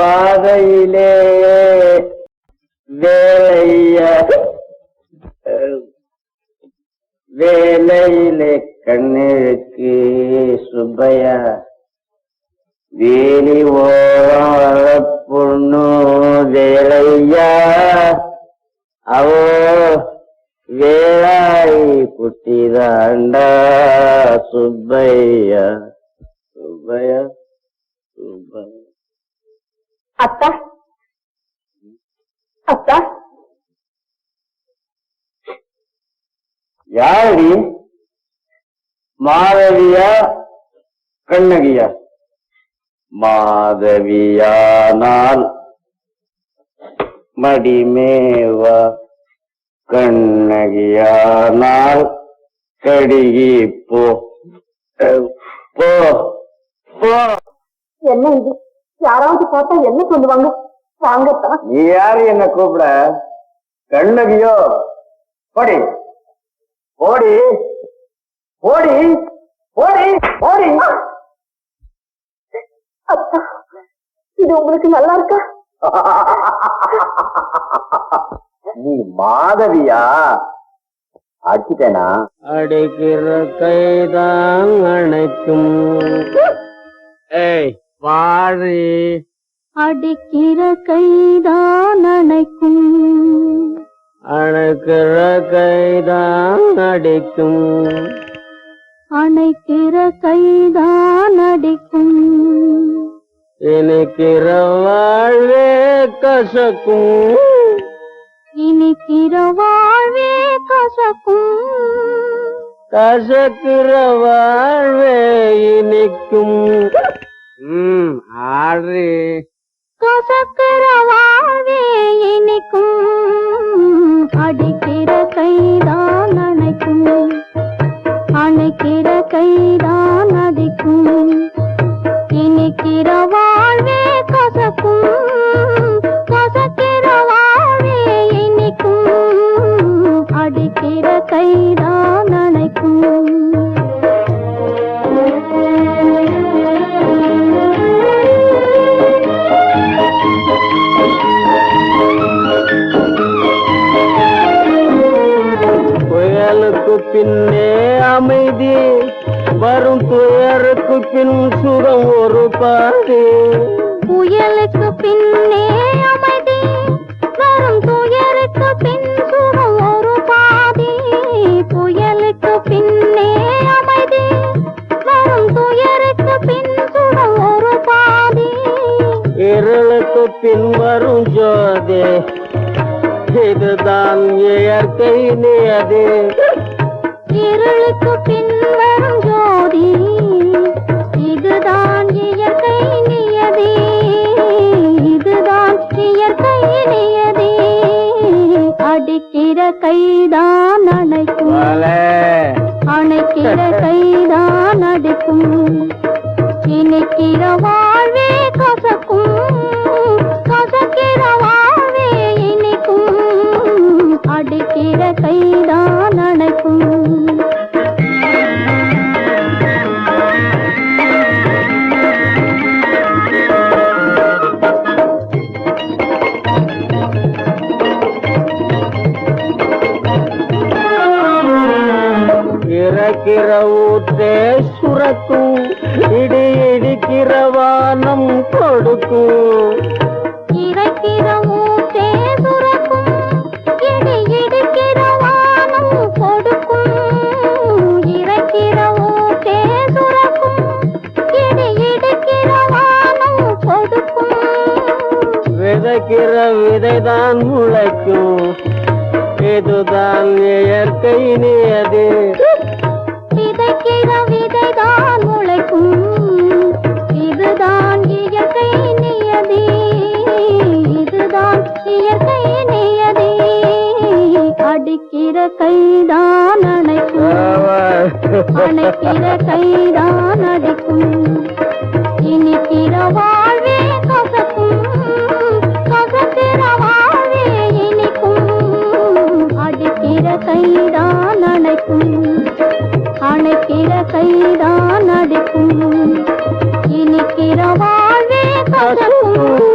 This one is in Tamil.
மர பாதையிலே வேலைய வேலையிலே கண்ணுக்கு சுப்பையா வேலி ஓரம் பொண்ணு வேலையா அவோ வேளாய் குட்டிதாண்டா சுப்பையா சுப்பையா அத்தா. அத்தா. யாரடி? மாதவியா கண்ணகியா? மாதவியானால் மடிமேவா கண்ணகியானால் கடிகி போ. போ. போ. என்ன இது? யாராவது பார்த்தா என்ன சொல்லுவாங்க? வாங்கத்தா நீ யாரு என்ன கூப்பிட? கண்ணகியோ? போடி. ஓடி ஓடி ஓடி ஓடி அத்தா இது உங்களுக்கு நல்லா இருக்கா? நீ மாதவியா? அடிச்சிட்டேனா? அடிக்கிற கைதான் அணைக்கும். ஏய் வாழி. அடிக்கிற கைதான் அணைக்கும். அணைக்கிற கைதான் அடிக்கும். அணைக்கிற கைதான் அடிக்கும். இனிக்கிற வாழ்வே கசக்கும். இனிக்கிற வாழ்வே கசக்கும். கசக்கிற வாழ்வே இனிக்கும். ம் ஆறு கசக்கிற இனிக்கும் அடிக்கிற கைதான் அணைக்கும் அணைக்கிற கைதான் அடிக்கும் இனிக்கிறவா பின்னே அமைதி வரும் துயருக்கு பின் சுகம் ஒரு பாதி. புயலுக்கு பின்னே அமைதி வரும் துயருக்கு பின் சுகம் ஒரு பாதி. புயலுக்கு பின்னே அமைதி வரும் துயருக்கு பின் சுகம் ஒரு பாதி. இருளுக்கு பின் வரும் ஜோதி இதுதான் இயற்கை நியதி. இருளுக்கு பின்வரும் ஜோதி. இறக்கிற ஊற்றே சுரக்கும். இடி இடிக்கிற வானம் கொடுக்கும். இறைக்கிற ஊற்றே சுரக்கும். இடி இடிக்கிற வானம் கொடுக்கும். இறைக்கிற ஊற்றே சுரக்கும். இடி இடிக்கிற வானம் கொடுக்கும். விதைக்கிற விதைதான் முளைக்கும். இதுதான் இயற்கை நியதி. விதைதான் முளைக்கும் இதுதான் இயற்கை நியதி. இதுதான் இயற்கை நியதி. அடிக்கிற கைதான் அணைக்கும். அணைக்கிற கைதான் அடிக்கும். இனிக்கிற வாழ்வே கசக்கும். கசக்கிற வாழ்வே இனிக்கும். அடிக்கிற கைதான் அணைக்கும். அணைக்கிற கைதான் அடிக்கும். இனிக்கிற வாழ்வே கசக்கும்.